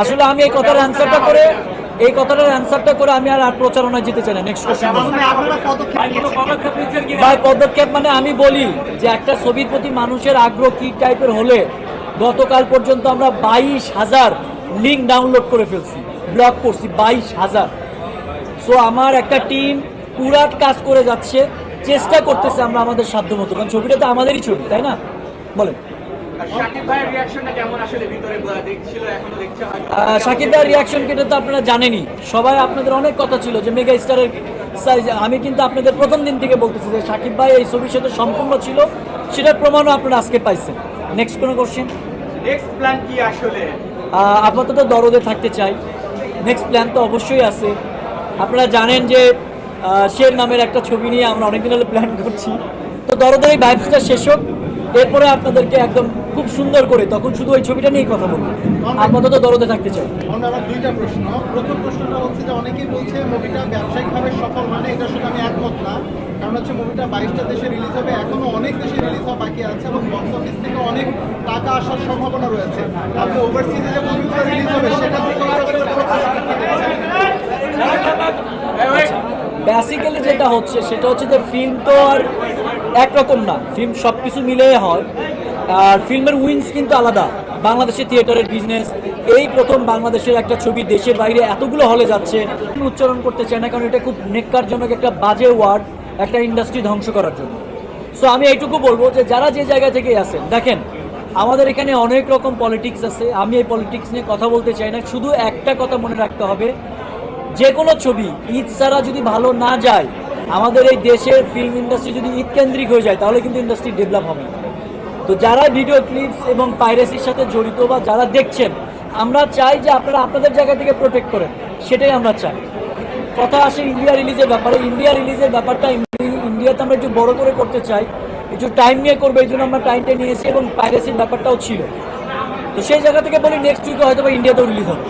আসলে আমি এই কথার অ্যান্সারটা করে এই কথাটার অ্যান্সারটা করে আমি আর আর প্রচারণায় যেতে চাই না নেক্সট কোশ্চেন মানে ভাই পদক্ষেপ মানে আমি বলি যে একটা ছবির প্রতি মানুষের আগ্রহ কি টাইপের হলে গতকাল পর্যন্ত আমরা বাইশ হাজার লিঙ্ক ডাউনলোড করে ফেলছি ব্লক করছি বাইশ হাজার। সো আমার একটা টিম পুরাট কাজ করে যাচ্ছে। চেষ্টা করতেছে আমরা আমাদের সাধ্য মতো কারণ ছবিটা তো আমাদেরই ছবি তাই না? বলেন। শাকিব ভাইয়ের রিয়াকশন কেটে তো আপনারা জানেনই। সবাই আপনাদের অনেক কথা ছিল যে মেগা স্টারের সাইজ আমি কিন্তু আপনাদের প্রথম দিন থেকে বলতেছি যে শাকিব ভাই এই ছবির সাথে সম্পূর্ণ ছিল সেটার প্রমাণও আপনারা আজকে পাইছেন। নেক্সট কোনো কোশ্চেন নেক্সট প্ল্যান কি আসলে? আপাতত দরদে থাকতে চাই। নেক্সট প্ল্যান তো অবশ্যই আছে। আপনারা জানেন যে শের নামের একটা ছবি নিয়ে আমরা অনেকদিন হলে প্ল্যান করছি। তো দরদের এই ভাইবসটা শেষ হোক। এরপরে আপনাদেরকে একদম খুব সুন্দর করে তখন শুধু ওই ছবিটা নিয়েই কথা বলব। আপাতত দরদে থাকতে চাই। আমরা আমার দুইটা প্রশ্ন। প্রথম প্রশ্নটা হচ্ছে যে অনেকেই বলছে মুভিটা ব্যবসায়িকভাবে সফল মানে এটার সাথে আমি একমত না। কারণ হচ্ছে মুভিটা বাইশটা দেশে রিলিজ হবে এখনও অনেক দেশে রিলিজ হওয়া বাকি আছে এবং বক্স অফিস থেকে অনেক টাকা আসার সম্ভাবনা রয়েছে। আপনি ওভারসিজে যে মুভিগুলো রিলিজ হবে সেটা থেকে আসলে কোনো প্রস্তুতি নিয়েছেন? বেসিক্যালি যেটা হচ্ছে, সেটা হচ্ছে যে ফিল্ম তো আর একরকম না। ফিল্ম সব কিছু মিলিয়ে হয়। আর ফিল্মের উইন্স কিন্তু আলাদা। বাংলাদেশের থিয়েটারের বিজনেস এই প্রথম বাংলাদেশের একটা ছবি দেশের বাইরে এতগুলো হলে যাচ্ছে। উচ্চারণ করতে চাই না, কারণ এটা খুব নেককারজনক একটা বাজে ওয়ার্ড একটা ইন্ডাস্ট্রি ধ্বংস করার জন্য। সো আমি এইটুকু বলব যে, যারা যে জায়গা থেকে আছেন, দেখেন, আমাদের এখানে অনেক রকম পলিটিক্স আছে। আমি এই পলিটিক্স নিয়ে কথা বলতে চাই না। শুধু একটা কথা মনে রাখতে হবে যে কোনো ছবি ঈদ ছাড়া যদি ভালো না যায়, আমাদের এই দেশের ফিল্ম ইন্ডাস্ট্রি যদি ঈদ কেন্দ্রিক হয়ে যায়, তাহলে কিন্তু ইন্ডাস্ট্রি ডেভেলপ হবে তো যারা ভিডিও ক্লিপস এবং পাইরেসির সাথে জড়িত বা যারা দেখছেন, আমরা চাই যে আপনারা আপনাদের জায়গা থেকে প্রোটেক্ট করেন। সেটাই আমরা চাই। কথা আসে ইন্ডিয়া রিলিজের ব্যাপারে। ইন্ডিয়া রিলিজের ব্যাপারটা ইন্ডিয়াতে আমরা একটু বড় করে করতে চাই। একটু টাইম নিয়ে করব, এই জন্য আমরা টাইমটা নিয়েছি এবং পাইরেসির ব্যাপারটাও ছিল। তো সেই জায়গা থেকে বলি নেক্সট উইকে হয়তো বা ইন্ডিয়াতেও রিলিজ হবে।